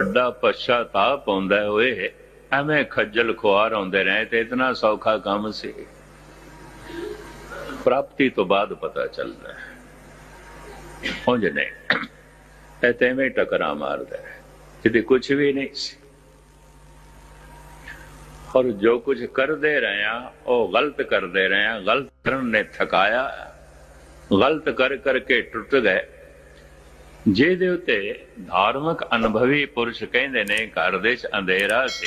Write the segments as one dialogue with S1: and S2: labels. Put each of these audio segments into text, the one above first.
S1: ਵੱਡਾ ਪਛਤਾਪ ਆਉਂਦਾ ਓਏ। ਐਵੇਂ ਖੱਜਲ ਖੁਆਰ ਆਉਂਦੇ ਰਹੇ ਤੇ ਇਤਨਾ ਸੌਖਾ ਕੰਮ ਸੀ। ਪ੍ਰਾਪਤੀ ਤੋਂ ਬਾਅਦ ਪਤਾ ਚੱਲਦਾ ਹੈ। ਉਂਝ ਨਹੀਂ। ਇਹ ਤੇ ਐਵੇਂ ਟਕਰਾ ਮਾਰਦਾ ਹੈ ਕਿਤੇ ਕੁਝ ਵੀ ਨਹੀਂ ਸੀ। ਔਰ ਜੋ ਕੁਝ ਕਰਦੇ ਰਹੇ ਆ ਉਹ ਗਲਤ ਕਰਦੇ ਰਹੇ ਆ ਗਲਤ ਕਰਨ ਨੇ ਥਕਾਇਆ। ਗਲਤ ਕਰ ਕਰਕੇ ਟੁੱਟ ਗਏ। ਜਿਹਦੇ ਉਤੇ ਧਾਰਮਿਕ ਅਨੁਭਵੀ ਪੁਰਸ਼ ਕਹਿੰਦੇ ਨੇ, ਘਰ ਦੇ ਚ ਅੰਧੇਰਾ ਸੀ।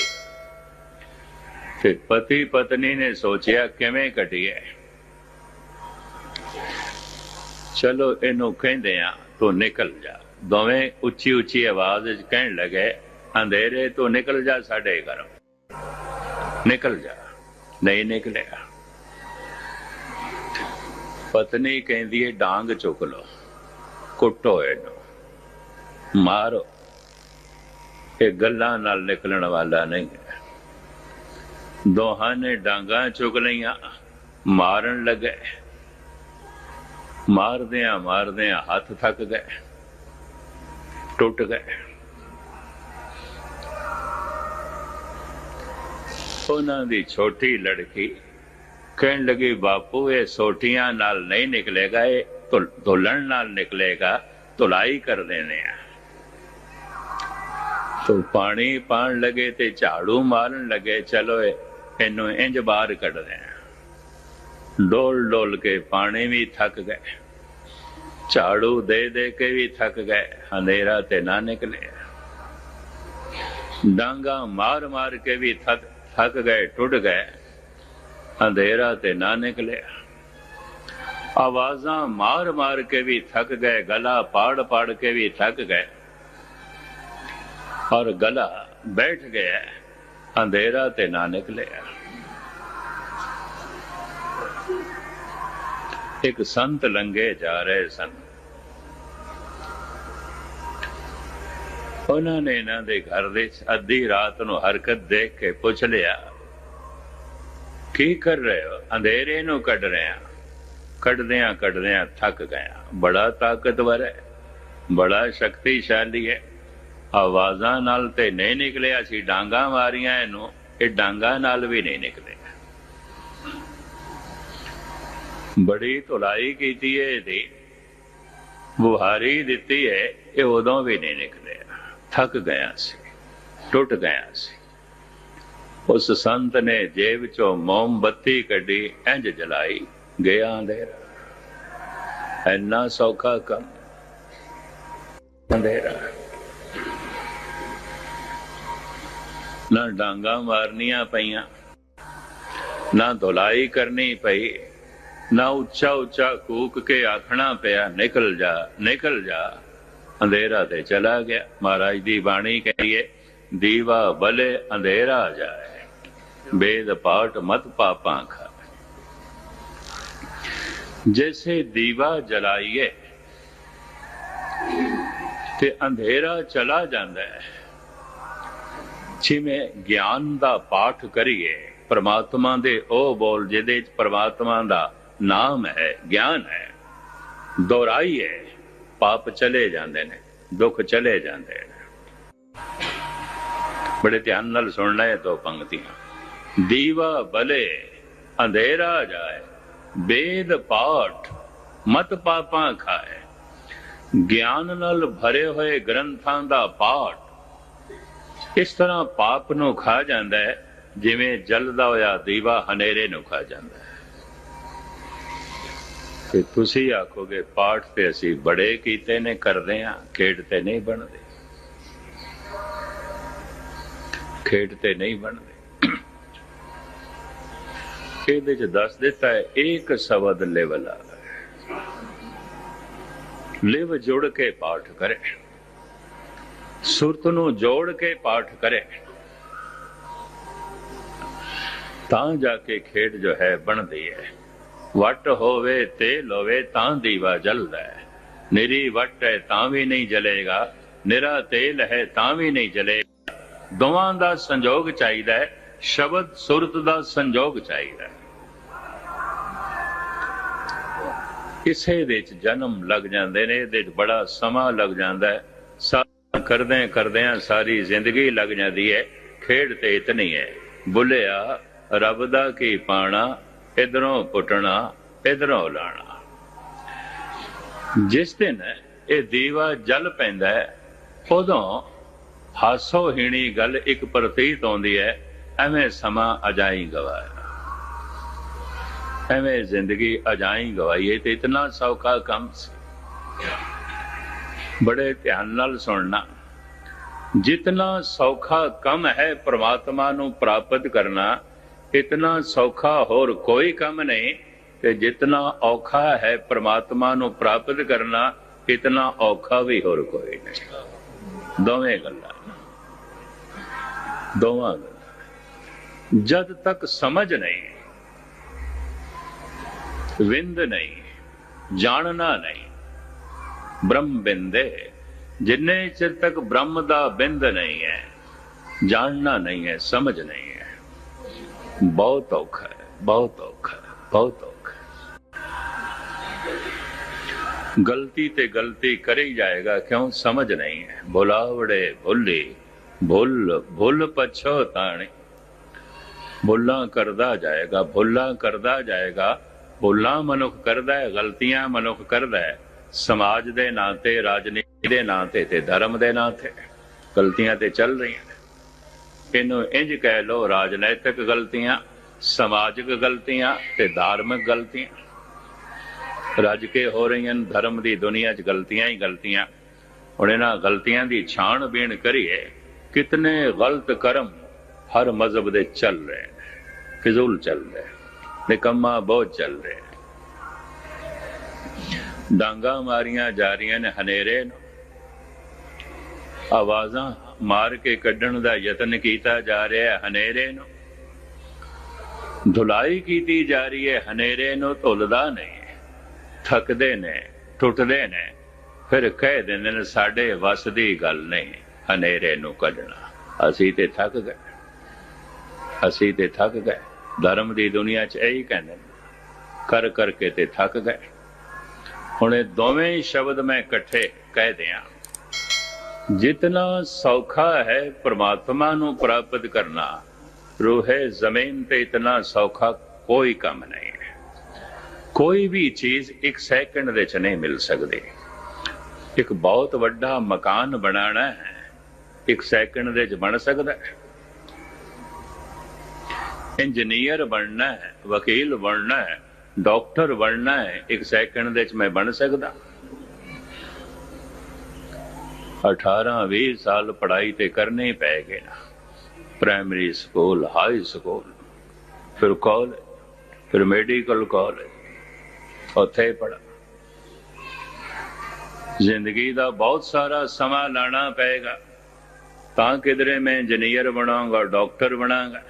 S1: ਤੇ ਪਤੀ ਪਤਨੀ ਨੇ ਸੋਚਿਆ, ਕਿਵੇਂ ਕਟੀਏ ਚਲੋ ਇਹਨੂੰ ਕਹਿੰਦੇ ਆ, ਤੂੰ ਨਿਕਲ ਜਾ। ਦੋਵੇਂ ਉੱਚੀ ਉੱਚੀ ਆਵਾਜ਼ ਵਿੱਚ ਕਹਿਣ ਲੱਗੇ, ਅੰਧੇਰੇ, ਤੋਂ ਨਿਕਲ ਜਾ ਸਾਡੇ ਘਰੋਂ। ਨਿਕਲ ਜਾ। ਨਹੀਂ ਨਿਕਲਿਆ। ਪਤਨੀ ਕਹਿੰਦੀ ਏ, ਡਾਂਗ ਚੁੱਕ ਲੋ ਕੁੱਟੋ ਇਹਨੂੰ। ਮਾਰੋ। ਇਹ ਗੱਲਾਂ ਨਾਲ ਨਿਕਲਣ ਵਾਲਾ ਨਹੀਂ ਦੋਹਾਂ ਨੇ ਡਾਂਗਾ ਚੁੱਕ ਲਈਆਂ, ਮਾਰਨ ਲੱਗੇ। ਮਾਰਦਿਆਂ ਮਾਰਦਿਆਂ ਹੱਥ ਥੱਕ ਗਏ, ਟੁੱਟ ਗਏ। ਉਹਨਾਂ ਦੀ ਛੋਟੀ ਲੜਕੀ ਕਹਿਣ ਲੱਗੀ, ਬਾਪੂ, ਇਹ ਸੋਟੀਆਂ ਨਾਲ ਨਹੀਂ ਨਿਕਲੇਗਾ, ਇਹ ਧੁਲ- ਧੁੱਲਣ ਨਾਲ ਨਿਕਲੇਗਾ, ਧੁਲਾਈ ਕਰ ਦੇਣੇ ਆ। ਤੋ ਪਾਣੀ ਪਾਣ ਲਗੇ ਤੇ ਝਾੜੂ ਮਾਰਨ ਲਗੇ ਚਲੋ ਇਹ- ਇਹਨੂੰ ਇੰਜ ਬਾਹਰ ਕੱਢਦੇ ਆ ਡੋਲ ਡੋਲ ਕੇ ਪਾਣੀ ਵੀ ਥੱਕ ਗਏ ਝਾੜੂ ਦੇ ਦੇ ਕੇ ਵੀ ਥੱਕ ਗਏ ਹਨੇਰਾ ਤੇ ਨਾ ਨਿਕਲੇ ਡਾਂਗਾ ਮਾਰ ਮਾਰ ਕੇ ਵੀ ਥੱਕ ਥੱਕ ਗਏ ਟੁੱਟ ਗਏ ਅੰਧੇਰਾ ਤੇ ਨਾ ਨਿਕਲਿਆ ਆਵਾਜ਼ਾਂ ਮਾਰ ਮਾਰ ਕੇ ਵੀ ਥੱਕ ਗਏ ਗਲਾ ਪਾੜ ਪਾੜ ਕੇ ਵੀ ਥੱਕ ਗਏ ਔਰ ਗਲਾ ਬੈਠ ਗਿਆ, ਅੰਧੇਰਾ ਤੇ ਨਾ ਨਿਕਲਿਆ। ਇੱਕ ਸੰਤ ਲੰਗੇ ਜਾ ਰਹੇ ਸਨ। ਉਹਨਾਂ ਨੇ ਇਹਨਾਂ ਦੇ ਘਰ ਦੇ ਅੱਧੀ ਰਾਤ ਨੂੰ ਹਰਕਤ ਦੇਖ ਕੇ ਪੁੱਛ ਲਿਆ, ਕੀ ਕਰ ਰਹੇ ਹੋ? ਅੰਧੇਰੇ ਨੂੰ ਕੱਢ ਰਹੇ ਆ? ਕੱਢਦਿਆਂ ਕੱਢਦਿਆਂ ਥੱਕ ਗਿਆ। ਬੜਾ ਤਾਕਤਵਰ ਹੈ। ਬੜਾ ਸ਼ਕਤੀਸ਼ਾਲੀ ਹੈ। ਆਵਾਜ਼ਾਂ ਨਾਲ ਤੇ ਨਹੀਂ ਨਿਕਲਿਆ ਸੀ, ਡਾਂਗਾ ਮਾਰੀਆਂ ਇਹਨੂੰ, ਇਹ ਡਾਂਗਾ ਨਾਲ ਵੀ ਨਹੀਂ ਨਿਕਲੇ ਬੜੀ ਧੁਲਾਈ ਕੀਤੀ ਹੈ ਇਹਦੀ, ਬੁਹਾਰੀ ਦਿੱਤੀ ਹੈ, ਇਹ ਉਦੋਂ ਵੀ ਨਹੀਂ ਨਿਕਲਿਆ। ਥੱਕ ਗਿਆ ਸੀ, ਟੁੱਟ ਗਿਆ ਸੀ। ਉਸ ਸੰਤ ਨੇ ਜੇਬ ਚੋਂ ਮੋਮਬੱਤੀ ਕੱਢੀ, ਇੰਜ ਜਲਾਈ, ਗਿਆ ਅੰਧੇਰਾ। ਇੰਨਾ ਸੌਖਾ ਕੰਮ, ਅੰਧੇਰਾ। ਨਾ ਡਾਂਗਾ ਮਾਰਨੀਆਂ ਪਈਆਂ, ਨਾ ਧੁਲਾਈ ਕਰਨੀ ਪਈ, ਨਾ ਉੱਚਾ ਉੱਚਾ ਕੂਕ ਕੇ ਆਖਣਾ ਪਿਆ, ਨਿਕਲ ਜਾ ਨਿਕਲ ਜਾ। ਅੰਧੇਰਾ ਤੇ ਚਲਾ ਗਿਆ। ਮਹਾਰਾਜ ਦੀ ਬਾਣੀ ਕਹੀਏ, ਦੀਵਾ ਬਲੇ ਅੰਧੇਰਾ ਜਾਏ। ਬੇਦ ਪਾਟ ਮਤ ਪਾਪਾਂ ਖਾ ਜੈਸੇ ਦੀਵਾ ਜਲਾਈਏ, ਤੇ ਅੰਧੇਰਾ ਚਲਾ ਜਾਂਦਾ ਹੈ। ਜਿਵੇਂ ਗਿਆਨ ਦਾ ਪਾਠ ਕਰੀਏ, ਪ੍ਰਮਾਤਮਾ ਦੇ ਉਹ ਬੋਲ ਜਿਹਦੇ ਚ ਪ੍ਰਮਾਤਮਾ ਦਾ ਨਾਮ ਹੈ, ਗਿਆਨ ਹੈ। ਦੁਹਰਾਈਏ, ਪਾਪ ਚਲੇ ਜਾਂਦੇ ਨੇ, ਦੁੱਖ ਚਲੇ ਜਾਂਦੇ ਨੇ। ਬੜੇ ਧਿਆਨ ਨਾਲ ਸੁਣਨਾ ਹੈ ਦੋ ਪੰਕਤੀਆਂ। ਦੀਵਾ ਬਲੇ, ਅੰਧੇਰਾ ਜਾਏ ਬੇਦ ਪਾਠ, ਮਤ ਪਾਪਾਂ ਖਾਏ। ਗਿਆਨ ਨਾਲ ਭਰੇ ਹੋਏ ਗ੍ਰੰਥਾਂ ਦਾ ਪਾਠ ਇਸ ਤਰ੍ਹਾਂ ਪਾਪ ਨੂੰ ਖਾ ਜਾਂਦਾ ਹੈ? ਜਿਵੇਂ ਜਲਦਾ ਹੋਇਆ ਦੀਵਾ ਹਨੇਰੇ ਨੂੰ ਖਾ ਜਾਂਦਾ ਹੈ। ਤੇ ਤੁਸੀਂ ਆਖੋਗੇ, ਪਾਠ ਤੇ ਅਸੀਂ ਬੜੇ ਕੀਤੇ ਨੇ, ਕਰਦੇ ਆ ਖੇਡ ਤੇ ਨਹੀਂ ਬਣਦੇ। ਖੇਡ ਤੇ ਨਹੀਂ ਬਣਦੇ। ਇਹਦੇ ਚ ਦੱਸ ਦਿੱਤਾ ਹੈ ਇੱਕ ਸ਼ਬਦ ਲੈਵਲ ਲਿਵ ਜੁੜ ਕੇ ਪਾਠ ਕਰੇ। ਸੁਰਤ ਨੂੰ ਜੋੜ ਕੇ ਪਾਠ ਕਰੇ। ਤਾਂ ਜਾ ਕੇ ਖੇਡ ਜੋ ਹੈ ਬਣਦੀ ਹੈ। ਵਟ ਹੋਵੇ ਤੇਲ ਹੋਵੇ ਤਾਂ ਦੀਵਾ ਜਲਦਾ ਹੈ। ਨਿਰੀ ਵਟ ਹੈ ਤਾਂ ਵੀ ਨਹੀਂ ਜਲੇਗਾ। ਨਿਰਾ ਤੇਲ ਹੈ ਤਾਂ ਵੀ ਨਹੀਂ ਜਲੇਗਾ। ਦੋਵਾਂ ਦਾ ਸੰਜੋਗ ਚਾਹੀਦਾ ਹੈ। ਸ਼ਬਦ ਸੁਰਤ ਦਾ ਸੰਜੋਗ ਚਾਹੀਦਾ ਹੈ। ਕਿਸੇ ਦੇ ਜਨਮ ਲੱਗ ਜਾਂਦੇ ਨੇ, ਇਹਦੇ ਚ ਬੜਾ ਸਮਾਂ ਲੱਗ ਜਾਂਦਾ ਹੈ। ਕਰਦੇ ਕਰਦਿਆਂ ਸਾਰੀ ਜ਼ਿੰਦਗੀ ਲੱਗ ਜਾਂਦੀ ਹੈ, ਖੇਡ ਤੇ ਇਤਨੀ ਹੈ। ਬੁਲਿਆ, ਰੱਬ ਦਾ ਕੀ ਪਾਣਾ, ਇਧਰੋਂ ਪੁੱਟਣਾ, ਇਧਰੋਂ ਲਾਣਾ। ਜਿਸ ਦਿਨ ਇਹ ਦੀਵਾ ਜਲ ਪੈਂਦਾ ਹੈ, ਉਦੋਂ ਹਾਸੋ ਹੀਣੀ ਗੱਲ ਇੱਕ ਪ੍ਰਤੀਤ ਆਉਂਦੀ ਹੈ, ਐਵੇਂ ਸਮਾਂ ਅਜਾਈ ਗਵਾਇਆ ਐਵੇਂ ਜ਼ਿੰਦਗੀ ਅਜਾਈ ਗਵਾਈ ਤੇ ਇਤਨਾ ਸੌਖਾ ਕੰਮ ਸੀ। ਬੜੇ ਧਿਆਨ ਨਾਲ ਸੁਣਨਾ। ਜਿਤਨਾ ਸੌਖਾ ਕੰਮ ਹੈ ਪ੍ਰਮਾਤਮਾ ਨੂੰ ਪ੍ਰਾਪਤ ਕਰਨਾ, ਇਤਨਾ ਸੌਖਾ ਹੋਰ ਕੋਈ ਕੰਮ ਨਹੀਂ, ਤੇ ਜਿਤਨਾ ਔਖਾ ਹੈ ਪ੍ਰਮਾਤਮਾ ਨੂੰ ਪ੍ਰਾਪਤ ਕਰਨਾ, ਇਤਨਾ ਔਖਾ ਵੀ ਹੋਰ ਕੋਈ ਨਹੀਂ। ਦੋਵੇਂ ਗੱਲਾਂ। ਦੋਵਾਂ ਗੱਲਾਂ। ਜਦ ਤੱਕ ਸਮਝ ਨਹੀਂ, ਵਿੰਦ ਨਹੀਂ, ਜਾਣਨਾ ਨਹੀਂ ਬ੍ਰਹਮ ਬਿੰਦੇ ਜਿੰਨੇ ਚਿਰ ਤੱਕ ਬ੍ਰਹਮ ਦਾ ਬਿੰਦ ਨਹੀਂ ਹੈ, ਜਾਣਨਾ ਨਹੀਂ ਹੈ, ਸਮਝ ਨਹੀਂ ਹੈ, ਬਹੁਤ ਔਖਾ ਹੈ, ਬਹੁਤ ਔਖਾ ਬਹੁਤ ਔਖਾ ਗਲਤੀ ਤੇ ਗਲਤੀ ਕਰੀ ਜਾਏਗਾ, ਕਿਉਂ? ਸਮਝ ਨਹੀਂ ਹੈ। ਬੁਲਾਵੜੇ ਭੁੱਲੀ ਭੁੱਲ ਭੁੱਲ ਪਛੋਤਾਣੀ ਭੁੱਲਾਂ ਕਰਦਾ ਜਾਏਗਾ ਭੁੱਲਾਂ ਕਰਦਾ ਜਾਏਗਾ ਭੁੱਲਾਂ ਮਨੁੱਖ ਕਰਦਾ ਹੈ, ਗਲਤੀਆਂ ਮਨੁੱਖ ਕਰਦਾ ਹੈ। ਸਮਾਜ ਦੇ ਨਾਂ ਤੇ ਰਾਜਨੀਤੀ ਦੇ ਨਾਂ ਤੇ ਤੇ ਧਰਮ ਦੇ ਨਾਂ ਤੇ। ਗਲਤੀਆਂ ਤੇ ਚੱਲ ਰਹੀਆਂ ਨੇ। ਇਹਨੂੰ ਇੰਜ ਕਹਿ ਲੋ ਰਾਜਨੀਤਿਕ ਗਲਤੀਆਂ, ਸਮਾਜਿਕ ਗਲਤੀਆਂ ਤੇ ਧਾਰਮਿਕ ਗਲਤੀਆਂ। ਰੱਜ ਕੇ ਹੋ ਰਹੀਆਂ ਨੇ, ਧਰਮ ਦੀ ਦੁਨੀਆ 'ਚ ਗਲਤੀਆਂ ਹੀ ਗਲਤੀਆਂ। ਹੁਣ ਇਹਨਾਂ ਗਲਤੀਆਂ ਦੀ ਛਾਣ ਬੀਣ ਕਰੀਏ, ਕਿਤਨੇ ਗਲਤ ਕਰਮ ਹਰ ਮਜ਼ਹਬ ਦੇ ਚੱਲ ਰਹੇ ਨੇ। ਫਿਜ਼ੂਲ ਚੱਲ ਰਹੇ ਨਿਕੰਮਾ ਬਹੁਤ ਚੱਲ ਰਹੇ ਨੇ ਡਾਂਗਾ ਮਾਰੀਆਂ ਜਾ ਰਹੀਆਂ ਨੇ ਹਨੇਰੇ ਨੂੰ। ਆਵਾਜ਼ਾਂ ਮਾਰ ਕੇ ਕੱਢਣ ਦਾ ਯਤਨ ਕੀਤਾ ਜਾ ਰਿਹਾ ਹੈ। ਹਨੇਰੇ ਨੂੰ ਧੁਲਾਈ ਕੀਤੀ ਜਾ ਰਹੀ ਹੈ। ਹਨੇਰੇ ਨੂੰ ਧੁੱਲਦਾ ਨਹੀਂ, ਥੱਕਦੇ ਨੇ, ਟੁੱਟਦੇ ਨੇ, ਫਿਰ ਕਹਿ ਦਿੰਦੇ ਨੇ, ਸਾਡੇ ਵਸ ਦੀ ਗੱਲ ਨਹੀਂ, ਹਨੇਰੇ ਨੂੰ ਕੱਢਣਾ। ਅਸੀਂ ਤੇ ਥੱਕ ਗਏ। ਅਸੀਂ ਤੇ ਥੱਕ ਗਏ। ਧਰਮ ਦੀ ਦੁਨੀਆ 'ਚ ਇਹੀ ਕਹਿੰਦੇ ਨੇ। ਕਰ ਕਰਕੇ ਤੇ ਥੱਕ ਗਏ। ਹੁਣ ਇਹ ਦੋਵੇਂ ਸ਼ਬਦ ਮੈਂ ਇਕੱਠੇ ਕਹਿ ਦਿਆਂ। ਜਿਤਨਾ ਸੌਖਾ ਹੈ ਪ੍ਰਮਾਤਮਾ ਨੂੰ ਪ੍ਰਾਪਤ ਕਰਨਾ, ਰੂਹੇ ਜ਼ਮੀਨ ਤੇ ਇਤਨਾ ਸੌਖਾ ਕੋਈ ਕੰਮ ਨਹੀਂ ਹੈ। ਕੋਈ ਵੀ ਚੀਜ਼ ਇੱਕ ਸੈਕਿੰਡ ਦੇ ਚ ਨਹੀਂ ਮਿਲ ਸਕਦੀ। ਇੱਕ ਬਹੁਤ ਵੱਡਾ ਮਕਾਨ ਬਣਾਉਣਾ ਹੈ, ਇੱਕ ਸੈਕਿੰਡ ਦੇ ਬਣ ਸਕਦਾ ਹੈ। ਇੰਜੀਨੀਅਰ ਬਣਨਾ ਹੈ, ਵਕੀਲ ਬਣਨਾ ਹੈ, ਡਾਕਟਰ ਬਣਨਾ ਹੈ, ਇੱਕ ਸੈਕਿੰਡ ਦੇ ਚ ਮੈਂ ਬਣ ਸਕਦਾ। 18 20 ਸਾਲ ਪੜ੍ਹਾਈ ਤੇ ਕਰਨੇ ਪੈ ਗਏ ਨਾ। ਪ੍ਰਾਇਮਰੀ ਸਕੂਲ ਹਾਈ ਸਕੂਲ ਫਿਰ ਕਾਲਜ ਫਿਰ ਮੈਡੀਕਲ ਕਾਲਜ ਉੱਥੇ ਪੜਾ ਜ਼ਿੰਦਗੀ ਦਾ ਬਹੁਤ ਸਾਰਾ ਸਮਾਂ ਲਾਣਾ ਪਏਗਾ। ਤਾਂ ਕਿਧਰੇ ਮੈਂ ਇੰਜੀਨੀਅਰ ਬਣਾਉਂਗਾ ਡਾਕਟਰ ਬਣਾਂਗਾ।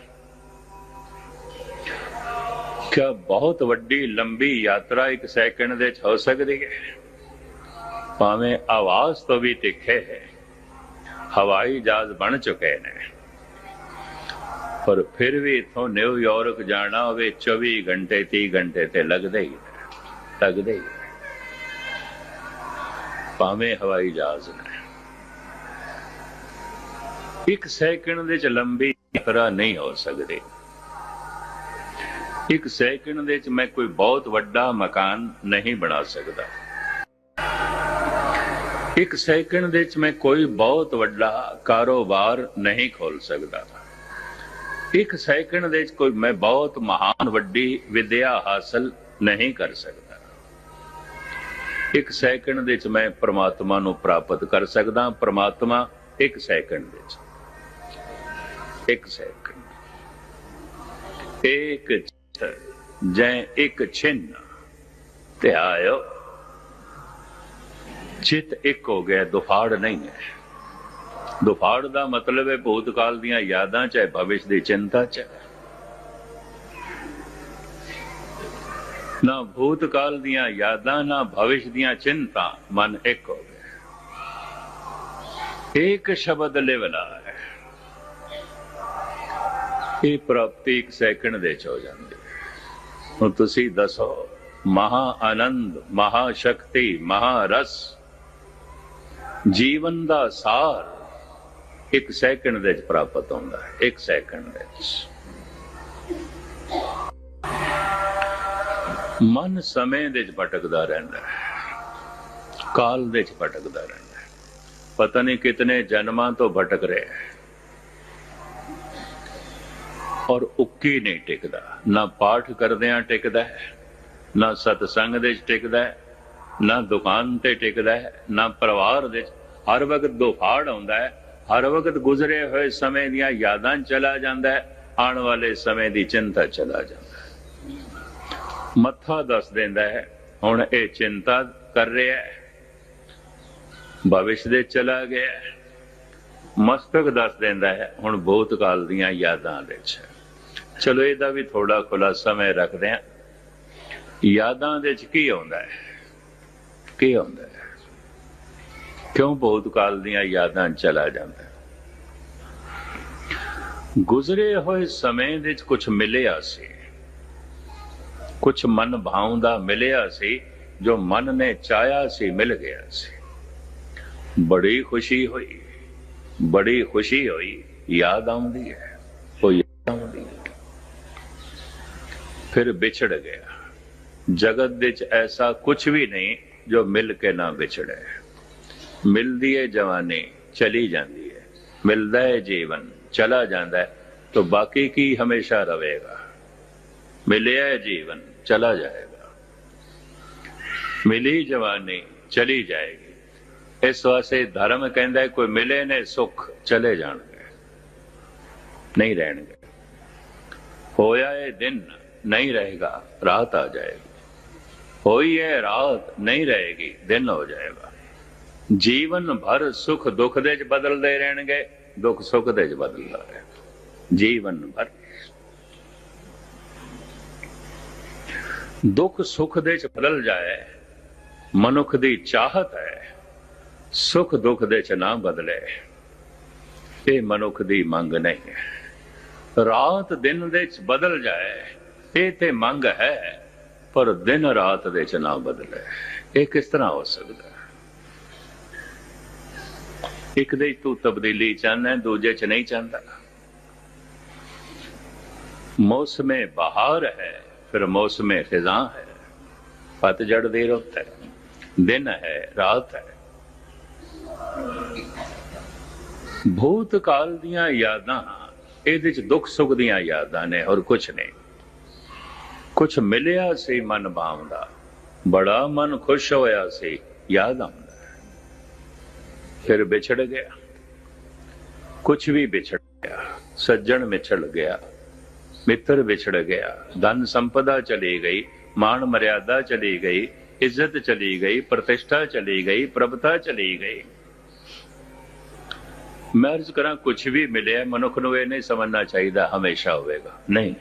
S1: ਕਿਆ ਬਹੁਤ ਵੱਡੀ ਲੰਬੀ ਯਾਤਰਾ ਇੱਕ ਸੈਕਿੰਡ ਦੇ ਚ ਹੋ ਸਕਦੀ ਹੈ। ਭਾਵੇਂ ਆਵਾਜ਼ ਤੋਂ ਵੀ ਤਿੱਖੇ ਹੈ, ਹਵਾਈ ਜਹਾਜ਼ ਬਣ ਚੁੱਕੇ ਨੇ। ਪਰ ਫਿਰ ਵੀ ਇਥੋਂ ਨਿਊਯਾਰਕ ਜਾਣਾ ਹੋਵੇ 24 ਘੰਟੇ 30 ਘੰਟੇ ਤੇ ਲੱਗਦੇ ਹੀ ਲੱਗਦੇ ਹੀ ਭਾਵੇਂ ਹਵਾਈ ਜਹਾਜ਼ ਨੇ। ਇੱਕ ਸੈਕਿੰਡ ਦੇ ਚ ਲੰਬੀ ਯਾਤਰਾ ਨਹੀਂ ਹੋ ਸਕਦੀ। ਇੱਕ ਸੈਕਿੰਡ ਦੇ ਚ ਮੈਂ ਕੋਈ ਬਹੁਤ ਵੱਡਾ ਮਕਾਨ ਨਹੀਂ ਬਣਾ ਸਕਦਾ। ਇੱਕ ਸੈਕਿੰਡ ਦੇ ਚ ਮੈਂ ਕੋਈ ਬਹੁਤ ਵੱਡਾ ਕਾਰੋਬਾਰ ਨਹੀਂ ਖੋਲ ਸਕਦਾ ਇੱਕ ਸੈਕਿੰਡ ਦੇ ਚ ਕੋਈ ਮੈਂ ਬਹੁਤ ਮਹਾਨ ਵੱਡੀ ਵਿਦਿਆ ਹਾਸਲ ਨਹੀਂ ਕਰ ਸਕਦਾ। ਇੱਕ ਸੈਕਿੰਡ ਦੇ ਚ ਮੈਂ ਪ੍ਰਮਾਤਮਾ ਨੂੰ ਪ੍ਰਾਪਤ ਕਰ ਸਕਦਾ। ਪ੍ਰਮਾਤਮਾ ਇੱਕ ਸੈਕਿੰਡ ਦੇ ਚ ਇੱਕ ਸੈਕਿੰਡ। ਇੱਕ ਚਿੱਤ, ਜੈ ਇੱਕ ਛਿੰਨ। ਤੇ ਆਇਓ ਚਿੱਤ ਇੱਕ ਹੋ ਗਿਆ, ਦੁਫਾੜ ਨਹੀਂ ਹੈ। ਦੁਫਾੜ ਦਾ ਮਤਲਬ ਹੈ ਭੂਤਕਾਲ ਦੀਆਂ ਯਾਦਾਂ ਚਾਹੇ ਭਵਿਸ਼ ਦੀ ਚਿੰਤਾ ਚ ਨਾ ਭੂਤਕਾਲ ਦੀਆਂ ਯਾਦਾਂ, ਨਾ ਭਵਿਸ਼ ਦੀਆਂ ਚਿੰਤਾ, ਮਨ ਇੱਕ ਹੋ ਗਿਆ। ਇੱਕ ਸ਼ਬਦ ਲਿਵਲਾ ਹੈ। ਇਹ ਪ੍ਰਾਪਤੀ ਇੱਕ ਸੈਕਿੰਡ ਦੇ ਚ ਹੋ ਜਾਂਦੀ ਹੁਣ ਤੁਸੀਂ ਦੱਸੋ ਮਹਾ ਆਨੰਦ ਮਹਾ ਸ਼ਕਤੀ ਮਹਾ ਰਸ ਜੀਵਨ ਦਾ ਸਾਰ ਇੱਕ ਸੈਕਿੰਡ ਦੇ ਵਿੱਚ ਪ੍ਰਾਪਤ ਹੁੰਦਾ ਹੈ, ਇੱਕ ਸੈਕਿੰਡ ਦੇ ਵਿੱਚ। ਮਨ ਸਮੇਂ ਦੇ ਵਿੱਚ ਭਟਕਦਾ ਰਹਿੰਦਾ ਹੈ, ਕਾਲ ਦੇ ਵਿੱਚ ਭਟਕਦਾ ਰਹਿੰਦਾ ਹੈ। ਪਤਾ ਨਹੀਂ ਕਿਤਨੇ ਜਨਮਾਂ ਤੋਂ ਭਟਕ ਰਿਹਾ ਹੈ। ਔਰ ਉੱਕੀ ਨਹੀਂ ਟਿਕਦਾ, ਨਾ ਪਾਠ ਕਰਦਿਆਂ ਟਿਕਦਾ ਹੈ, ਨਾ ਸਤਸੰਗ ਦੇ ਵਿੱਚ ਟਿਕਦਾ ਹੈ ਨਾ ਦੁਕਾਨ ਤੇ ਟਿਕਦਾ ਹੈ, ਨਾ ਪਰਿਵਾਰ ਦੇ ਹਰ ਵਕਤ ਦੁਫਾੜ ਆਉਂਦਾ ਹੈ, ਹਰ ਵਕਤ ਗੁਜ਼ਰੇ ਹੋਏ ਸਮੇਂ ਦੀਆਂ ਯਾਦਾਂ ਚਲਾ ਜਾਂਦਾ ਹੈ, ਆਉਣ ਵਾਲੇ ਸਮੇਂ ਦੀ ਚਿੰਤਾ ਚਲਾ ਜਾਂਦਾ ਹੈ। ਮੱਥਾ ਦੱਸ ਦਿੰਦਾ ਹੈ, ਹੁਣ ਇਹ ਚਿੰਤਾ ਕਰ ਰਿਹਾ ਹੈ। ਭਵਿਸ਼ ਦੇ ਚਲਾ ਗਿਆ ਮਸਤਕ ਦੱਸ ਦਿੰਦਾ ਹੈ, ਹੁਣ ਬਹੁਤ ਕਾਲ ਦੀਆਂ ਯਾਦਾਂ ਵਿੱਚ ਚਲੋ, ਇਹਦਾ ਵੀ ਥੋੜਾ ਖੁਲਾਸਾ ਮੈਂ ਰੱਖਦੇ ਹਾਂ। ਯਾਦਾਂ ਦੇ ਚ ਕੀ ਆਉਂਦਾ ਹੈ? ਕੀ ਆਉਂਦਾ ਹੈ। ਕਿਉਂ ਬਹੁਤ ਕਾਲ ਦੀਆਂ ਯਾਦਾਂ ਚਲਾ ਜਾਂਦਾ ਹੈ। ਗੁਜ਼ਰੇ ਹੋਏ ਸਮੇਂ ਦੇ ਵਿੱਚ ਕੁਝ ਮਿਲਿਆ ਸੀ। ਕੁਝ ਮਨ ਭਾਉਂਦਾ ਮਿਲਿਆ ਸੀ, ਜੋ ਮਨ ਨੇ ਚਾਹਿਆ ਸੀ ਮਿਲ ਗਿਆ ਸੀ। ਬੜੀ ਖੁਸ਼ੀ ਹੋਈ, ਬੜੀ ਖੁਸ਼ੀ ਹੋਈ, ਯਾਦ ਆਉਂਦੀ ਹੈ, ਉਹ ਯਾਦ ਆਉਂਦੀ ਹੈ। ਫਿਰ ਵਿਛੜ ਗਿਆ। ਜਗਤ ਵਿੱਚ ਐਸਾ ਕੁਝ ਵੀ ਨਹੀਂ ਜੋ ਮਿਲ ਕੇ ਨਾ ਵਿਛੜੇ ਮਿਲਦੀ ਹੈ ਜਵਾਨੀ ਚਲੀ ਜਾਂਦੀ ਹੈ ਮਿਲਦਾ ਹੈ ਜੀਵਨ ਚਲਾ ਜਾਂਦਾ ਹੈ ਤਾਂ ਬਾਕੀ ਕੀ ਹਮੇਸ਼ਾ ਰਹੇਗਾ ਮਿਲਿਆ ਹੈ ਜੀਵਨ ਚਲਾ ਜਾਏਗਾ ਮਿਲੀ ਜਵਾਨੀ ਚਲੀ ਜਾਏਗੀ ਇਸ ਵਾਸਤੇ ਧਰਮ ਕਹਿੰਦਾ ਹੈ ਕੋਈ ਮਿਲੇ ਨੇ ਸੁੱਖ ਚਲੇ ਜਾਣਗੇ ਨਹੀਂ ਰਹਿਣਗੇ ਹੋਇਆ ਇਹ ਦਿਨ ਨਹੀਂ ਰਹੇਗਾ ਰਾਤ ਆ ਜਾਏਗੀ ਹੋਈ ਹੈ ਰਾਤ ਨਹੀਂ ਰਹੇਗੀ, ਦਿਨ ਹੋ ਜਾਏਗਾ। ਜੀਵਨ ਭਰ ਸੁਖ ਦੁੱਖ ਦੇ ਚ ਬਦਲਦੇ ਰਹਿਣਗੇ, ਦੁੱਖ ਸੁੱਖ ਦੇ ਚ ਬਦਲਦਾ ਰਹੇ ਜੀਵਨ ਭਰ। ਦੁੱਖ ਸੁੱਖ ਦੇ ਚ ਬਦਲ ਜਾਏ, ਮਨੁੱਖ ਦੀ ਚਾਹਤ ਹੈ, ਸੁਖ ਦੁੱਖ ਦੇ ਚ ਨਾ ਬਦਲੇ। ਇਹ ਮਨੁੱਖ ਦੀ ਮੰਗ ਨਹੀਂ ਹੈ। ਰਾਤ ਦਿਨ ਦੇ ਚ ਬਦਲ ਜਾਏ, ਇਹ ਤੇ ਮੰਗ ਹੈ। ਪਰ ਦਿਨ ਰਾਤ ਦੇ ਚ ਨਾ ਬਦਲੇ। ਇਹ ਕਿਸ ਤਰ੍ਹਾਂ ਹੋ ਸਕਦਾ ਇੱਕ ਦੇ ਤੂੰ ਤਬਦੀਲੀ ਚਾਹਨਾ ਦੂਜੇ ਚ ਨਹੀਂ ਚਾਹੁੰਦਾ। ਮੌਸਮੇ ਬਹਾਰ ਹੈ, ਫਿਰ ਮੌਸਮੇ ਖਿਜ਼ਾਂ ਹੈ। ਪਤਝੜ ਦੀ ਰੁੱਤ ਹੈ, ਦਿਨ ਹੈ, ਰਾਤ ਹੈ। ਭੂਤ ਕਾਲ ਦੀਆਂ ਯਾਦਾਂ, ਇਹਦੇ ਚ ਦੁੱਖ ਸੁੱਖ ਦੀਆਂ ਯਾਦਾਂ ਨੇ ਔਰ ਕੁਝ ਨਹੀਂ। ਕੁਛ ਮਿਲਿਆ ਸੀ ਮਨ ਭਾਵਦਾ ਬੜਾ ਮਨ ਖੁਸ਼ ਹੋਇਆ ਸੀ, ਯਾਦ ਆਉਂਦਾ। ਫਿਰ ਵਿਛੜ ਗਿਆ। ਕੁਛ ਵੀ ਵਿਛੜ ਗਿਆ, ਸੱਜਣ ਵਿਛੜ ਗਿਆ, ਮਿੱਤਰ ਵਿਛੜ ਗਿਆ, ਧਨ ਸੰਪਦਾ ਚਲੀ ਗਈ ਮਾਨ ਮਰਿਆਦਾ ਚਲੀ ਗਈ, ਇੱਜ਼ਤ ਚਲੀ ਗਈ, ਪ੍ਰਤਿਸ਼ਠਾ ਚਲੀ ਗਈ, ਪ੍ਰਭਤਾ ਚਲੀ ਗਈ। ਮੈਂ ਅਰਜ਼ ਕਰਾਂ ਕੁਝ ਵੀ ਮਿਲਿਆ, ਮਨੁੱਖ ਨੂੰ ਇਹ ਨਹੀਂ ਸਮਝਣਾ ਚਾਹੀਦਾ, ਹਮੇਸ਼ਾ ਹੋਵੇਗਾ। ਨਹੀਂ।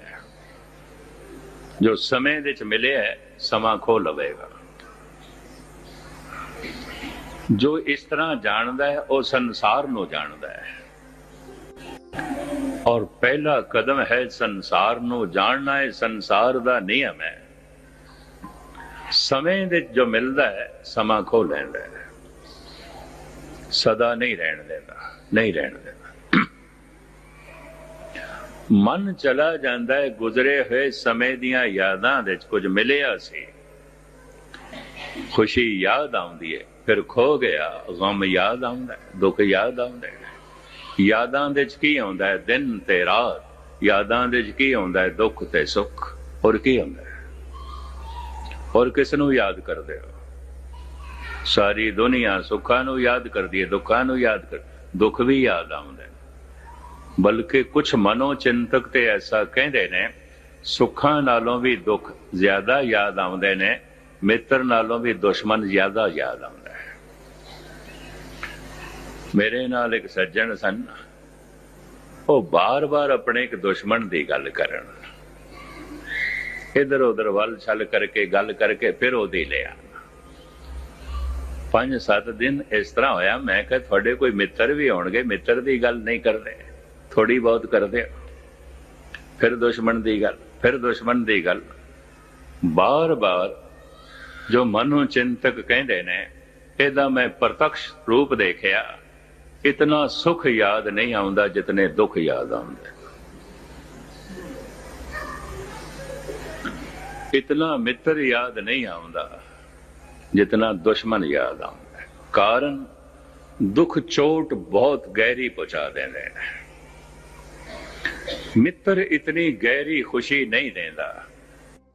S1: ਜੋ ਸਮੇਂ ਦੇ ਵਿੱਚ ਮਿਲਿਆ ਸਮਾਂ ਖੋ ਲਵੇਗਾ। ਜੋ ਇਸ ਤਰ੍ਹਾਂ ਜਾਣਦਾ ਹੈ, ਉਹ ਸੰਸਾਰ ਨੂੰ ਜਾਣਦਾ ਹੈ। ਔਰ ਪਹਿਲਾ ਕਦਮ ਹੈ, ਸੰਸਾਰ ਨੂੰ ਜਾਣਨਾ ਹੈ, ਸੰਸਾਰ ਦਾ ਨਿਯਮ ਹੈ। ਸਮੇਂ ਦੇ ਜੋ ਮਿਲਦਾ ਹੈ, ਸਮਾਂ ਖੋ ਲੈਂਦਾ ਹੈ। ਸਦਾ ਨਹੀਂ ਰਹਿਣ ਦੇਣਾ, ਨਹੀਂ ਰਹਿਣ ਦੇਣਾ। ਮਨ ਚਲਾ ਜਾਂਦਾ ਹੈ, ਗੁਜ਼ਰੇ ਹੋਏ ਸਮੇਂ ਦੀਆਂ ਯਾਦਾਂ ਦੇ ਵਿੱਚ ਕੁਝ ਮਿਲਿਆ ਸੀ। ਖੁਸ਼ੀ ਯਾਦ ਆਉਂਦੀ ਹੈ, ਫਿਰ ਖੋ ਗਿਆ, ਗਮ ਯਾਦ ਆਉਂਦਾ ਦੁੱਖ ਯਾਦ ਆਉਂਦਾ ਯਾਦਾਂ ਦੇ ਵਿੱਚ ਕੀ ਆਉਂਦਾ ਹੈ? ਦਿਨ ਤੇ ਰਾਤ। ਯਾਦਾਂ ਦੇ ਵਿੱਚ ਕੀ ਆਉਂਦਾ ਹੈ? ਦੁੱਖ ਤੇ ਸੁੱਖ। ਹੋਰ ਕੀ ਆਉਂਦਾ ਹੈ? ਹੋਰ ਕਿਸ ਨੂੰ ਯਾਦ ਕਰਦੇ ਹੋ? ਸਾਰੀ ਦੁਨੀਆ ਸੁੱਖਾਂ ਨੂੰ ਯਾਦ ਕਰਦੀ ਹੈ, ਦੁੱਖਾਂ ਨੂੰ ਯਾਦ ਕਰ ਦੁੱਖ ਵੀ ਯਾਦ ਆਉਂਦੇ ਨੇ ਬਲਕਿ ਕੁਝ ਮਨੋ ਚਿੰਤਕ ਤੇ ਐਸਾ ਕਹਿੰਦੇ ਨੇ, ਸੁੱਖਾਂ ਨਾਲੋਂ ਵੀ ਦੁੱਖ ਜ਼ਿਆਦਾ ਯਾਦ ਆਉਂਦੇ ਨੇ, ਮਿੱਤਰ ਨਾਲੋਂ ਵੀ ਦੁਸ਼ਮਣ ਜ਼ਿਆਦਾ ਯਾਦ ਆਉਂਦਾ ਹੈ। ਮੇਰੇ ਨਾਲ ਇੱਕ ਸੱਜਣ ਸਨ। ਉਹ ਬਾਰ-ਬਾਰ ਆਪਣੇ ਇੱਕ ਦੁਸ਼ਮਣ ਦੀ ਗੱਲ ਕਰਨ। ਇਧਰ ਉਧਰ ਵੱਲ ਛਲ ਕਰਕੇ ਗੱਲ ਕਰਕੇ ਫਿਰ ਉਹਦੀ ਲਿਆ ਪੰਜ ਸੱਤ ਦਿਨ ਇਸ ਤਰ੍ਹਾਂ ਹੋਇਆ, ਮੈਂ ਕਿਹਾ ਤੁਹਾਡੇ ਕੋਈ ਮਿੱਤਰ ਵੀ ਹੋਣਗੇ, ਮਿੱਤਰ ਦੀ ਗੱਲ ਨਹੀਂ ਕਰਦੇ। ਥੋੜੀ ਬਹੁਤ ਕਰਦੇ ਫਿਰ ਦੁਸ਼ਮਣ ਦੀ ਗੱਲ, ਫਿਰ ਦੁਸ਼ਮਣ ਦੀ ਗੱਲ। ਬਾਰ-ਬਾਰ ਜੋ ਮਨੋ ਚਿੰਤਕ ਕਹਿੰਦੇ ਨੇ, ਇਹਦਾ ਮੈਂ ਪ੍ਰਤੱਖ ਰੂਪ ਦੇਖਿਆ। ਇਤਨਾ ਸੁਖ ਯਾਦ ਨਹੀਂ ਆਉਂਦਾ ਜਿਤਨੇ ਦੁੱਖ ਯਾਦ ਆਉਂਦੇ। ਇਤਨਾ ਮਿੱਤਰ ਯਾਦ ਨਹੀਂ ਆਉਂਦਾ ਜਿਤਨਾ ਦੁਸ਼ਮਣ ਯਾਦ ਆਉਂਦਾ। ਕਾਰਨ ਦੁੱਖ ਚੋਟ ਬਹੁਤ ਗਹਿਰੀ ਪਹੁੰਚਾ ਦਿੰਦੇ ਨੇ। ਮਿੱਤਰ ਇਤਨੀ ਗਹਿਰੀ ਖੁਸ਼ੀ ਨਹੀਂ ਦਿੰਦਾ,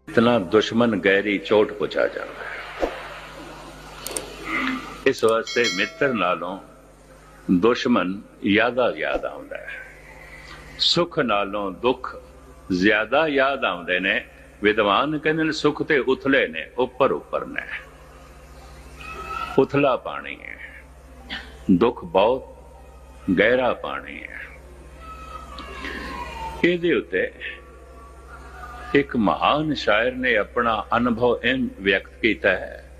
S1: ਇਤਨਾ ਦੁਸ਼ਮਣ ਗਹਿਰੀ ਚੋਟ ਪਹੁੰਚਾ ਜਾਂਦਾ ਹੈ। ਇਸ ਵਾਸਤੇ ਮਿੱਤਰ ਨਾਲੋਂ ਦੁਸ਼ਮਨ ਜ਼ਿਆਦਾ ਯਾਦ ਆਉਂਦਾ ਹੈ। ਸੁਖ ਨਾਲੋਂ ਦੁੱਖ ਜ਼ਿਆਦਾ ਯਾਦ ਆਉਂਦੇ ਨੇ, ਵਿਦਵਾਨ ਕਹਿੰਦੇ ਨੇ ਸੁਖ ਤੇ ਉਥਲੇ ਨੇ, ਉੱਪਰ ਉੱਪਰ ਨੇ। ਉਥਲਾ ਪਾਣੀ ਹੈ। ਦੁੱਖ ਬਹੁਤ ਗਹਿਰਾ ਪਾਣੀ ਹੈ। ਇਹਦੇ ਉੱਤੇ ਇੱਕ ਮਹਾਨ ਸ਼ਾਇਰ ਨੇ ਆਪਣਾ ਅਨੁਭਵ ਇਹ ਵਿਅਕਤ ਕੀਤਾ ਹੈ।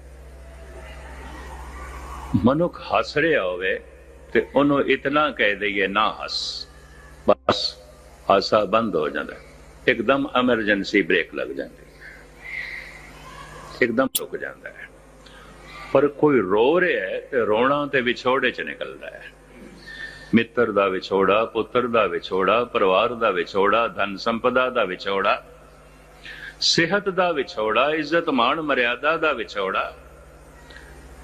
S1: ਮਨੁੱਖ ਹੱਸ ਰਿਹਾ ਹੋਵੇ ਤੇ ਉਹਨੂੰ ਇਤਨਾ ਕਹਿ ਦਈਏ, ਨਾ ਹੱਸ। ਬਸ ਹਾਸਾ ਬੰਦ ਹੋ ਜਾਂਦਾ। ਇੱਕਦਮ ਐਮਰਜੈਂਸੀ ਬ੍ਰੇਕ ਲੱਗ ਜਾਂਦੀ। ਇੱਕਦਮ ਰੁਕ ਜਾਂਦਾ ਹੈ। ਪਰ ਕੋਈ ਰੋ ਰਿਹਾ ਹੈ ਤੇ ਰੋਣਾ ਤੇ ਵਿਛੋੜੇ ਚ ਨਿਕਲਦਾ ਹੈ। ਮਿੱਤਰ ਦਾ ਵਿਛੋੜਾ, ਪੁੱਤਰ ਦਾ ਵਿਛੋੜਾ, ਪਰਿਵਾਰ ਦਾ ਵਿਛੋੜਾ, ਧਨ ਸੰਪਦਾ ਦਾ ਵਿਛੋੜਾ, ਸਿਹਤ ਦਾ ਵਿਛੋੜਾ, ਇੱਜ਼ਤ ਮਾਣ ਮਰਿਆਦਾ ਦਾ ਵਿਛੋੜਾ।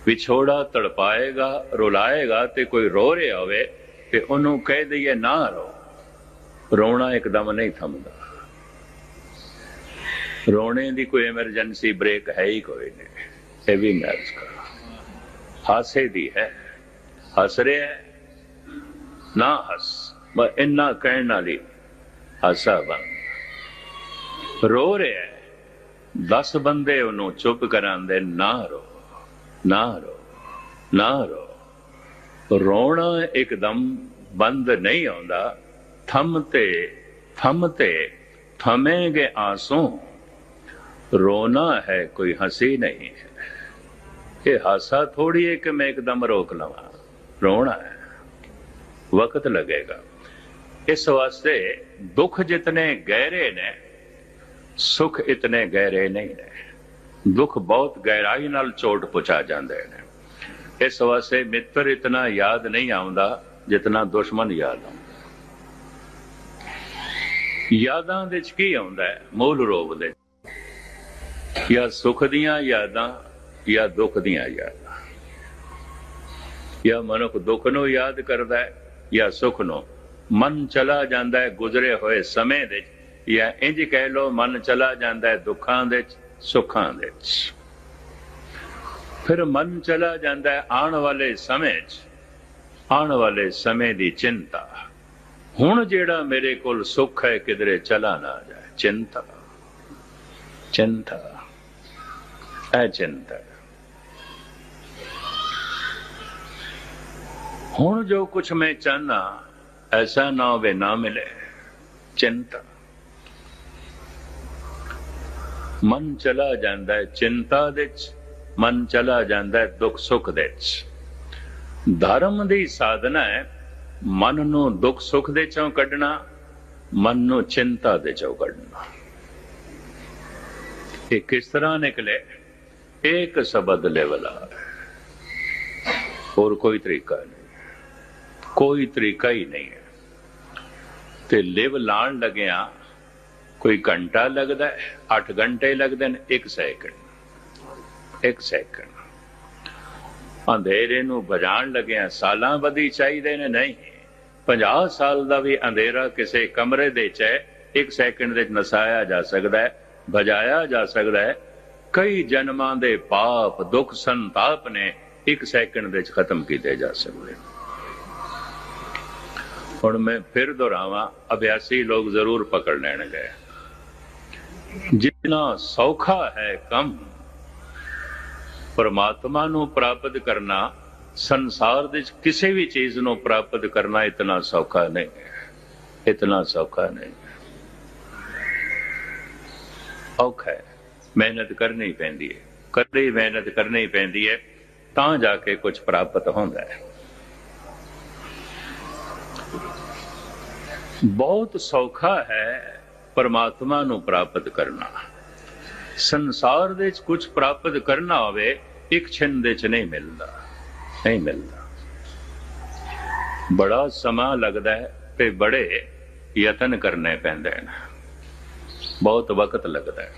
S1: ਵਿਛੋੜਾ ਤੜਪਾਏਗਾ, ਰੁਲਾਏਗਾ ਤੇ ਕੋਈ ਰੋ ਰਿਹਾ ਹੋਵੇ ਤੇ ਉਹਨੂੰ ਕਹਿ ਦਈਏ ਨਾ ਰੋ। ਰੋਣਾ ਇੱਕਦਮ ਨਹੀਂ ਥੰਮਦਾ। ਰੋਣੇ ਦੀ ਕੋਈ ਐਮਰਜੈਂਸੀ ਬ੍ਰੇਕ ਹੈ ਹੀ ਕੋਈ ਨਹੀਂ। ਇਹ ਵੀ ਮੈਂ ਹਾਸੇ ਦੀ ਹੈ, ਹੱਸ ਰਿਹਾ ਹੈ। ਨਾ ਹੱਸ ਬਸ ਇੰਨਾ ਕਹਿਣ ਨਾਲ ਹੀ ਹਾਸਾ ਬੰਦ ਰੋ ਰਿਹਾ ਹੈ। 10 ਬੰਦੇ ਉਹਨੂੰ ਚੁੱਪ ਕਰਾਉਂਦੇ, ਨਾ ਰੋ ਨਾ ਰੋ ਨਾ ਰੋ। ਰੋਣਾ ਇੱਕਦਮ ਬੰਦ ਨਹੀਂ ਆਉਂਦਾ। ਥਮ ਤੇ ਥਮ ਤੇ ਥਮੇਗੇ ਆਂਸੂ। ਰੋਣਾ ਹੈ, ਕੋਈ ਹਸੀ ਨਹੀਂ। ਹੈ ਇਹ ਹਾਸਾ ਥੋੜੀ ਹੈ ਕਿ ਮੈਂ ਇੱਕਦਮ ਰੋਕ ਲਵਾਂ। ਰੋਣਾ ਹੈ। ਵਕਤ ਲੱਗੇਗਾ। ਇਸ ਵਾਸਤੇ ਦੁੱਖ ਜਿਤਨੇ ਗਹਿਰੇ ਨੇ, ਸੁਖ ਇਤਨੇ ਗਹਿਰੇ ਨਹੀਂ ਨੇ। ਦੁੱਖ ਬਹੁਤ ਗਹਿਰਾਈ ਨਾਲ ਚੋਟ ਪਹੁੰਚਾ ਜਾਂਦੇ ਨੇ। ਇਸ ਵਾਸਤੇ ਮਿੱਤਰ ਇਤਨਾ ਯਾਦ ਨਹੀਂ ਆਉਂਦਾ ਜਿਤਨਾ ਦੁਸ਼ਮਣ ਯਾਦ ਆਉਂਦਾ। ਯਾਦਾਂ ਦੇ ਚ ਕੀ ਆਉਂਦਾ ਹੈ? ਮੂਲ ਰੂਪ ਦੇ। ਜਾਂ ਸੁਖ ਦੀਆਂ ਯਾਦਾਂ, ਜਾਂ ਦੁੱਖ ਦੀਆਂ ਯਾਦਾਂ। ਜਾਂ ਮਨੁੱਖ ਦੁੱਖ ਨੂੰ ਯਾਦ ਕਰਦਾ ਹੈ ਜਾਂ ਸੁਖ ਨੂੰ। ਮਨ ਚਲਾ ਜਾਂਦਾ ਹੈ ਗੁਜ਼ਰੇ ਹੋਏ ਸਮੇਂ ਦੇ ਜਾਂ ਇੰਜ ਕਹਿ ਲੋ ਮਨ ਚਲਾ ਜਾਂਦਾ ਹੈ ਦੁੱਖਾਂ ਦੇ ਸੁੱਖਾਂ ਦੇ ਫਿਰ ਮਨ ਚਲਾ ਜਾਂਦਾ ਹੈ ਆਉਣ ਵਾਲੇ ਸਮੇਂ 'ਚ ਆਉਣ ਵਾਲੇ ਸਮੇਂ ਦੀ ਚਿੰਤਾ। ਹੁਣ ਜਿਹੜਾ ਮੇਰੇ ਕੋਲ ਸੁੱਖ ਹੈ, ਕਿਧਰੇ ਚਲਾ ਨਾ ਜਾਏ। ਚਿੰਤਾ। ਚਿੰਤਾ। ਐ ਚਿੰਤਾ। ਹੁਣ ਜੋ ਕੁਛ ਮੈਂ ਚਾਹਨਾ, ਐਸਾ ਨਾ ਹੋਵੇ, ਨਾ ਮਿਲੇ। ਚਿੰਤਾ। ਮਨ ਚਲਾ ਜਾਂਦਾ ਹੈ ਚਿੰਤਾ ਦੇ ਵਿੱਚ, ਮਨ ਚਲਾ ਜਾਂਦਾ ਹੈ ਦੁੱਖ ਸੁੱਖ ਦੇ ਵਿੱਚ। ਧਰਮ ਦੀ ਸਾਧਨਾ ਹੈ, ਮਨ ਨੂੰ ਦੁੱਖ ਸੁੱਖ ਦੇ ਚੋਂ ਕੱਢਣਾ, ਮਨ ਨੂੰ ਚਿੰਤਾ ਦੇ ਚੋਂ ਕੱਢਣਾ। ਇਹ ਕਿਸ ਤਰ੍ਹਾਂ ਨਿਕਲੇ? ਇੱਕ ਸ਼ਬਦ ਲੈਵਲਾ ਹੋਰ ਕੋਈ ਤਰੀਕਾ ਨਹੀਂ। ਕੋਈ ਤਰੀਕਾ ਹੀ ਨਹੀਂ ਹੈ। ਤੇ ਲਿਵ ਲਾਣ ਲੱਗਿਆ ਕੋਈ ਘੰਟਾ ਲੱਗਦਾ ਹੈ 8 ਘੰਟੇ ਲੱਗਦੇ ਨੇ 1 ਸੈਕਿੰਡ 1 ਸੈਕਿੰਡ ਅੰਧੇਰੇ ਨੂੰ ਬਜਾਣ ਲੱਗਿਆ ਸਾਲਾਂ ਵਧੀ ਚਾਹੀਦੇ ਨੇ, ਨਹੀਂ। 50 ਸਾਲ ਦਾ ਵੀ ਅੰਧੇਰਾ ਕਿਸੇ ਕਮਰੇ ਦੇ ਚ 1 ਸੈਕਿੰਡ ਦੇ ਨਸਾਇਆ ਜਾ ਸਕਦਾ ਹੈ, ਬੁਝਾਇਆ ਜਾ ਸਕਦਾ ਹੈ। ਕਈ ਜਨਮਾਂ ਦੇ ਪਾਪ, ਦੁੱਖ, ਸੰਤਾਪ ਨੇ 1 ਸੈਕਿੰਡ ਦੇ ਚ ਖਤਮ ਕੀਤੇ ਜਾ ਸਕਦੇ ਨੇ। ਹੁਣ ਮੈਂ ਫਿਰ ਦੁਹਰਾਵਾਂ, ਅਭਿਆਸੀ ਲੋਕ ਜ਼ਰੂਰ ਪਕੜ ਲੈਣਗੇ। ਜਿੰਨਾ ਸੌਖਾ ਹੈ ਕੰਮ, ਪਰਮਾਤਮਾ ਨੂੰ ਪ੍ਰਾਪਤ ਕਰਨਾ, ਸੰਸਾਰ ਦੇ ਵਿੱਚ ਕਿਸੇ ਵੀ ਚੀਜ਼ ਨੂੰ ਪ੍ਰਾਪਤ ਕਰਨਾ ਇਤਨਾ ਸੌਖਾ ਨਹੀਂ ਇਤਨਾ ਸੌਖਾ ਨਹੀਂ ਔਖਾ ਹੈ। ਮਿਹਨਤ ਕਰਨੀ ਪੈਂਦੀ ਹੈ। ਕਦੇ ਮਿਹਨਤ ਕਰਨੀ ਪੈਂਦੀ ਹੈ, ਤਾਂ ਜਾ ਕੇ ਕੁਝ ਪ੍ਰਾਪਤ ਹੁੰਦਾ ਹੈ। ਬਹੁਤ ਸੌਖਾ ਹੈ ਪਰਮਾਤਮਾ ਨੂੰ ਪ੍ਰਾਪਤ ਕਰਨਾ। ਸੰਸਾਰ ਦੇ ਵਿੱਚ ਕੁਝ ਪ੍ਰਾਪਤ ਕਰਨਾ ਹੋਵੇ, ਇੱਕ ਛਿਨ ਦੇ ਚ ਨਹੀਂ ਮਿਲਦਾ ਨਹੀਂ ਮਿਲਦਾ। ਬੜਾ ਸਮਾਂ ਲੱਗਦਾ ਹੈ ਤੇ ਬੜੇ ਯਤਨ ਕਰਨੇ ਪੈਂਦੇ ਨੇ ਬਹੁਤ ਵਕਤ ਲੱਗਦਾ ਹੈ।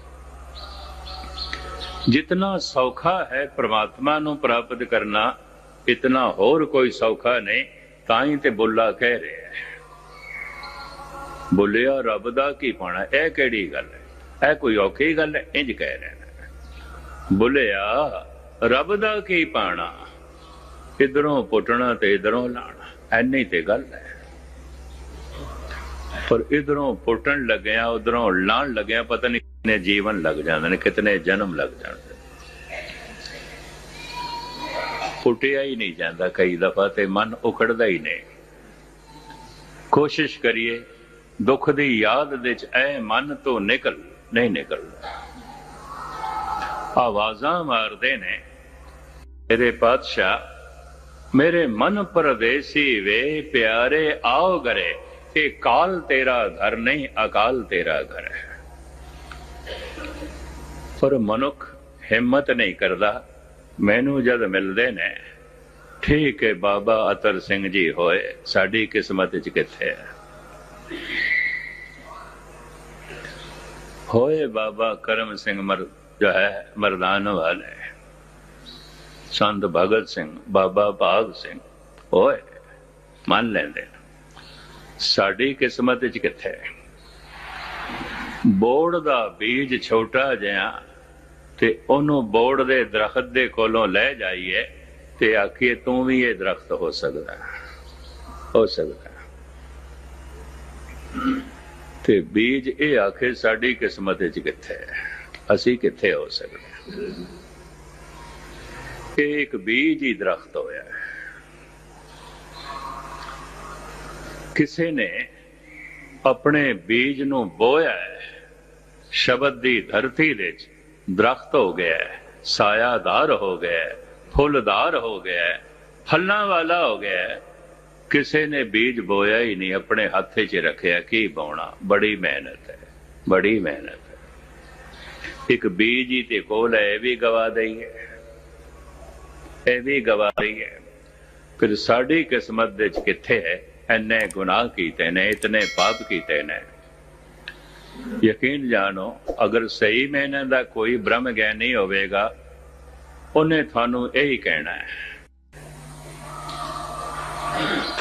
S1: ਜਿਤਨਾ ਸੌਖਾ ਹੈ ਪ੍ਰਮਾਤਮਾ ਨੂੰ ਪ੍ਰਾਪਤ ਕਰਨਾ, ਇਤਨਾ ਹੋਰ ਕੋਈ ਸੌਖਾ ਨਹੀਂ, ਤਾਂ ਹੀ ਤੇ ਬੁੱਲਾ ਕਹਿ ਰਿਹਾ ਹੈ। ਬੋਲਿਆ, ਰੱਬ ਦਾ ਕੀ ਪਾਣਾ ਇਹ ਕਿਹੜੀ ਗੱਲ ਹੈ? ਇਹ ਕੋਈ ਔਖੀ ਗੱਲ ਹੈ? ਇੰਜ ਕਹਿ ਰਹੇ ਬੋਲਿਆ, ਰੱਬ ਦਾ ਕੀ ਪਾਣਾ ਇਧਰੋਂ ਪੁੱਟਣਾ ਤੇ ਇਧਰੋਂ ਲਾਣਾ ਐਨੀ ਤੇ ਗੱਲ ਹੈ। ਪਰ ਇਧਰੋਂ ਪੁੱਟਣ ਲੱਗਿਆ, ਉਧਰੋਂ ਲਾਣ ਲੱਗਿਆ ਪਤਾ ਨਹੀਂ ਕਿੰਨੇ ਜੀਵਨ ਲੱਗ ਜਾਂਦੇ ਨੇ, ਕਿਤਨੇ ਜਨਮ ਲੱਗ ਜਾਂਦੇ ਪੁੱਟਿਆ ਹੀ ਨਹੀਂ ਜਾਂਦਾ ਕਈ ਦਫਾ ਤੇ ਮਨ ਉਖੜਦਾ ਹੀ ਨਹੀਂ। ਕੋਸ਼ਿਸ਼ ਕਰੀਏ। ਦੁੱਖ ਦੀ ਯਾਦ ਦੇ ਚ ਐ ਮਨ ਤੋਂ ਨਿਕਲ, ਨਹੀਂ ਨਿਕਲਦਾ ਆਵਾਜ਼ਾਂ ਮਾਰਦੇ ਨੇ, ਮੇਰੇ ਪਾਤਸ਼ਾਹ, ਮੇਰੇ ਮਨ ਪਰਦੇਸੀ ਵੇ, ਪਿਆਰੇ ਆਓ ਗਰੇ ਇਹ ਕਾਲ ਤੇਰਾ ਘਰ ਨਹੀਂ, ਅਕਾਲ ਤੇਰਾ ਘਰ ਹੈ। ਪਰ ਮਨੁੱਖ ਹਿੰਮਤ ਨਹੀਂ ਕਰਦਾ, ਮੈਨੂੰ ਜਦ ਮਿਲਦੇ ਨੇ, ਠੀਕ ਹੈ ਬਾਬਾ ਅਤਰ ਸਿੰਘ ਜੀ ਹੋਏ, ਸਾਡੀ ਕਿਸਮਤ ਚ ਕਿੱਥੇ ਹੈ? ਹੋਏ ਬਾਬਾ ਕਰਮ ਸਿੰਘ ਮਰ ਜੋ ਹੈ, ਮਰਦਾਨ ਵਾਲੇ। ਸੰਤ ਭਗਤ ਸਿੰਘ, ਬਾਬਾ ਭਾਗ ਸਿੰਘ, ਹੋਏ, ਮੰਨ ਲੈਂਦੇ ਸਾਡੀ ਕਿਸਮਤ ਚ ਕਿੱਥੇ? ਹੈ ਬੋੜ ਦਾ ਬੀਜ ਛੋਟਾ ਜਿਹਾ ਤੇ ਉਹਨੂੰ ਬੋੜ ਦੇ ਦਰਖਤ ਦੇ ਕੋਲੋਂ ਲੈ ਜਾਈਏ ਤੇ ਆਖੀਏ ਤੂੰ ਵੀ ਇਹ ਦਰਖਤ ਹੋ ਸਕਦਾ। ਹੋ ਸਕਦਾ। ਤੇ ਬੀਜ ਇਹ ਆਖੇ, ਸਾਡੀ ਕਿਸਮਤ ਵਿੱਚ ਕਿੱਥੇ ਹੈ? ਅਸੀਂ ਕਿੱਥੇ ਹੋ ਸਕਦੇ ਇਹ ਇੱਕ ਬੀਜ ਹੀ ਦਰਖਤ ਹੋਇਆ ਹੈ। ਕਿਸੇ ਨੇ ਆਪਣੇ ਬੀਜ ਨੂੰ ਬੋਇਆ ਸ਼ਬਦ ਦੀ ਧਰਤੀ ਵਿੱਚ ਦਰਖਤ ਹੋ ਗਿਆ ਸਾਇਆਦਾਰ ਹੋ ਗਿਆ ਫੁੱਲਦਾਰ ਹੋ ਗਿਆ ਫਲਾਂ ਵਾਲਾ ਹੋ ਗਿਆ ਕਿਸੇ ਨੇ ਬੀਜ ਬੋਇਆ ਹੀ ਨਹੀਂ, ਆਪਣੇ ਹੱਥ 'ਚ ਰੱਖਿਆ, ਕੀ ਬਾਉਣਾ ਬੜੀ ਮਿਹਨਤ ਹੈ, ਬੜੀ ਮਿਹਨਤ ਹੈ। ਇੱਕ ਬੀਜ ਹੀ ਤੇ ਕੋਲ ਹੈ, ਇਹ ਵੀ ਗਵਾ ਦਈਏ, ਇਹ ਵੀ ਗਵਾ ਦਈਏ। ਫਿਰ ਸਾਡੀ ਕਿਸਮਤ ਦੇ ਵਿੱਚ ਕਿੱਥੇ ਹੈ? ਐਨੇ ਗੁਨਾਹ ਕੀਤੇ ਨੇ, ਇਤਨੇ ਪਾਪ ਕੀਤੇ ਨੇ। ਯਕੀਨ ਜਾਣੋ, ਅਗਰ ਸਹੀ ਮੈਨੇ ਦਾ ਕੋਈ ਬ੍ਰਹਮ ਗਿਆਨੀ ਹੋਵੇਗਾ, ਉਹਨੇ ਤੁਹਾਨੂੰ ਇਹੀ ਕਹਿਣਾ ਹੈ।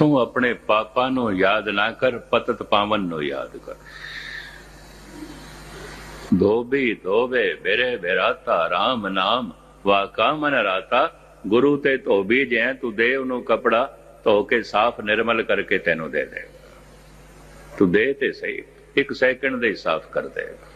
S1: ਤੂੰ ਆਪਣੇ ਪਾਪਾਂ ਨੂੰ ਯਾਦ ਨਾ ਕਰ, ਪਤਤ ਪਾਵਨ ਨੂੰ ਯਾਦ ਕਰ। ਧੋਬੀ ਧੋਵੇ ਬੇਰੇ ਬੇਰਾਤਾ RAM ਨਾਮ। ਵਾ ਮਨ ਰਾਤਾ, ਗੁਰੂ ਤੇ ਧੋਬੀ ਜੈ ਤੂੰ ਦੇ ਉਹਨੂੰ ਕਪੜਾ, ਧੋ ਕੇ ਸਾਫ਼ ਨਿਰਮਲ ਕਰਕੇ ਤੈਨੂੰ ਦੇ ਦੇ ਤੂੰ ਦੇ ਤੇ ਸਹੀ, ਇੱਕ ਸੈਕਿੰਡ ਦੇ ਹੀ ਸਾਫ਼ ਕਰ ਦੇਗਾ।